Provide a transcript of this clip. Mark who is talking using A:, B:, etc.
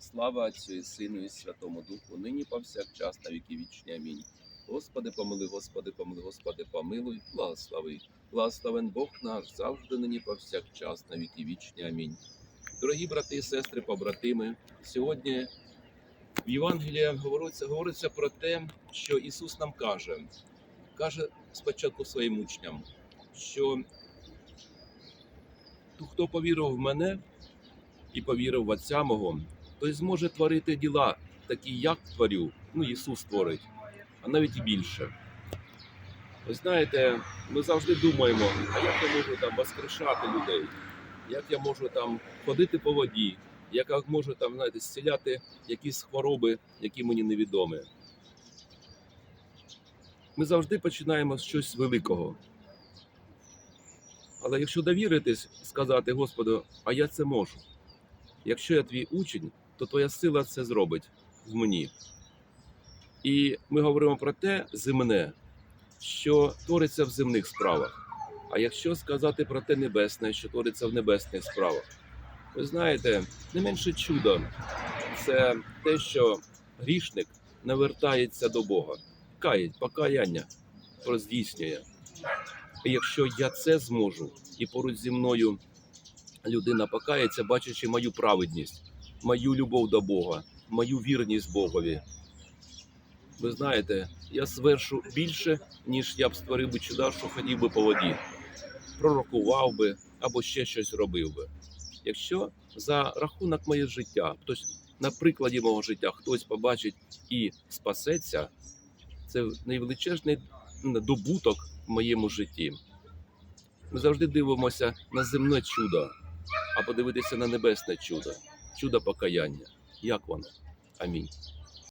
A: Слава Отцю і Сину і Святому Духу, нині повсякчас на віки вічні. Амінь. Господи, помили, Господи, помили, Господи, помилуй, благослови. Благословен Бог наш завжди нині повсякчас на віки вічні. Амінь. Дорогі брати і сестри, побратими, сьогодні в Євангелії говориться, говориться про те, що Ісус нам каже, каже спочатку своїм учням, що хто повірив в мене і повірив в Отця мого, той зможе творити діла, такі, як творю, ну Ісус творить, а навіть і більше. Ви знаєте, ми завжди думаємо, а як я можу там воскрешати людей, як я можу там ходити по воді, як я можу там, знаєте, зціляти якісь хвороби, які мені невідомі. Ми завжди починаємо з щось великого. Але якщо довіритись, сказати Господу, а я це можу. Якщо я твій учень, то твоя сила це зробить в мені. І ми говоримо про те земне, що твориться в земних справах. А якщо сказати про те небесне, що твориться в небесних справах, ви знаєте, не менше чудо це те, що грішник навертається до Бога, каять, покаяння здійснює. І якщо я це зможу, і поруч зі мною людина покається, бачачи мою праведність, мою любов до Бога, мою вірність Богові. Ви знаєте, я звершу більше, ніж я б створив би чуда, що ходив би по воді, пророкував би або ще щось робив би. Якщо за рахунок моє життя, хтось на прикладі мого життя хтось побачить і спасеться, це найвеличезний добуток в моєму житті. Ми завжди дивимося на земне чудо, а подивитися на небесне чудо, чудо покаяння. Як воно? Амінь.